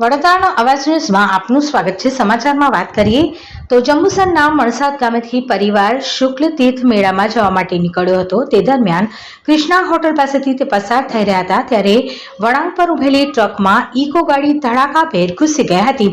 વડોદરાનો અવાજ ન્યૂઝમાં આપનું સ્વાગત છે. સમાચારમાં વાત કરીએ તો જંબુસરના મણસાદ ગામેથી પરિવાર શુક્લ તીર્થ મેળામાં જવા માટે નીકળ્યો હતો. તે દરમિયાન કૃષ્ણા હોટલ પાસેથી તે પસાર થઈ રહ્યા હતા. ત્યારે વળાંક પર ઉભેલી ટ્રકમાં ઇકો ગાડી ધડાકાભેર ઘૂસી ગઈ હતી.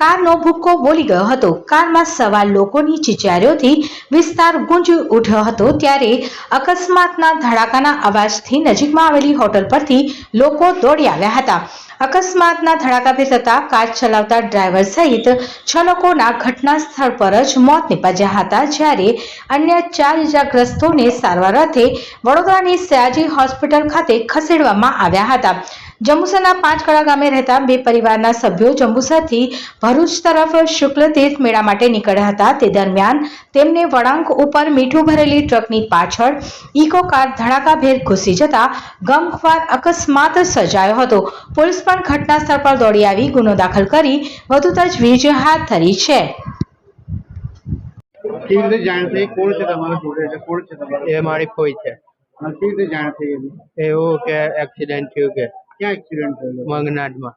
કારનો ભૂક્કો બોલી ગયો હતો. કારમાં સવાર લોકોની ચિચારીઓથી વિસ્તાર ગુંજી ઉઠ્યો હતો. ત્યારે અકસ્માતના ધડાકાના અવાજથી નજીકમાં આવેલી હોટલ પરથી લોકો દોડી આવ્યા હતા. અકસ્માતના ધડાકાભેર થતા કાર ચલાવતા ડ્રાઈવર સહિત છ લોકોના ઘટના સ્થળ પર જ મોત નિપજ્યા હતા જ્યારે અન્ય ચાર ઇજાગ્રસ્તોને સારવાર અર્થે વડોદરાની સયાજી હોસ્પિટલ ખાતે ખસેડવામાં આવ્યા હતા. જંબુસરના પાંચકળા ગામે રહેતા બે પરિવારના સભ્યો જંબુસરથી ભરૂચ તરફ શુક્લ તીર્થ મેળા માટે નીકળ્યા હતા. તે દરમિયાન તેમને વળાંક ઉપર મીઠું ભરેલી ટ્રકની પાછળ ઇકો કાર ધડાકાભેર ઘૂસી જતા ગમખ્વાર અકસ્માત સર્જાયો હતો. પોલીસ પણ ઘટના સ્થળ પર દોડી આવી ગુનો દાખલ કરી વધુ તજવીજ હાથ ધરી છે. કેવી રીતે જાણ થઈ? કોણ છે તમારા જોડે? એટલે કોણ છે તમારા? એ મારી ફોઈ છે. કેવી રીતે જાણ થઈ એવું કે એક્સિડન્ટ થયું કે. ક્યાં એક્સિડન્ટ થયેલો મંગનાટમાં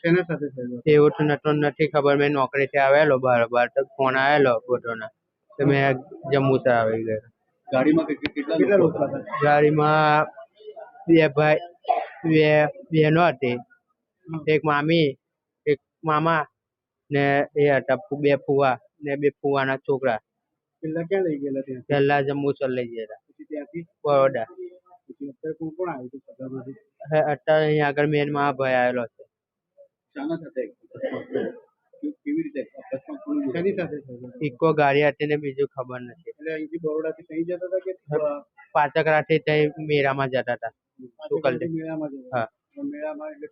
શેના સાથે થયેલો એવું તો નતો નથી ખબર મેં નોકરીથી આવેલો બાર તો ફોન આવેલો ફોટોના તો મેં જમ્મુથી આવી ગયો. ગાડીમાં કેટલા કેટલા લોકો હતા? ગાડીમાં બે ભાઈ બે બહેનો હતી. એક મામી એક મામા ને એ હતા બે ફુવા ને બે ફુવાના છોકરા. પેલા ક્યાં લઈ ગયેલા ત્યાં? પહેલા જમ્મુસર લઈ ગયા પછી ત્યાંથી? બરોડા કોણ કોણ આવ્યું હતું? અત્યારે અહીંયા આગળ મેનમાં આ ભાઈ આવેલો છે. શાના સાથે કેવી રીતે શેની સાથે ઇકો ગાડી હતી ને બીજું ખબર નથી. એટલે અહીંથી બરોડાથી ત્યાં જતા હતા કે પાચકરાથી ત્યાં મેળામાં જતા હતા. પાછળથી મેળામાં હા. મેળામાં એટલે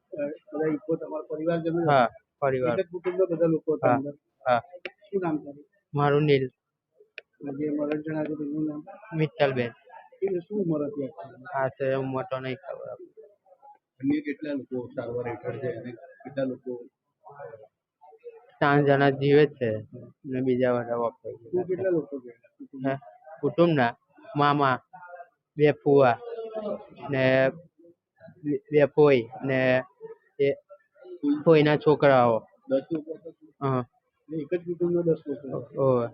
બધા ઈકો તમારા પરિવારજનો જ હા પરિવાર. કુટુંબ બધા લોકો હતા હા. શું નામ તારું? મારું નીલ. જે મરણ જણાવ્યું તેનું નામ. મિત્તલબેન. એ શું ઉંમર હતી? આ છે ઉંમર તો નહીં ખબર. અન્ય કેટલા લોકો સારવાર હેઠળ છે અને કેટલા લોકો ત્રણ જણા જીવે છે ને બીજા બધા વપરાય કુલ કેટલા લોકો ગયેલા? હે? કુટુંબના મામા બે ફુવા ને બે- ફોઈ ને એ ફોઈના છોકરાઓ. દસ લોકો હતા? હા. એક જ કુટુંબના દસ લોકો હતા. ઓવે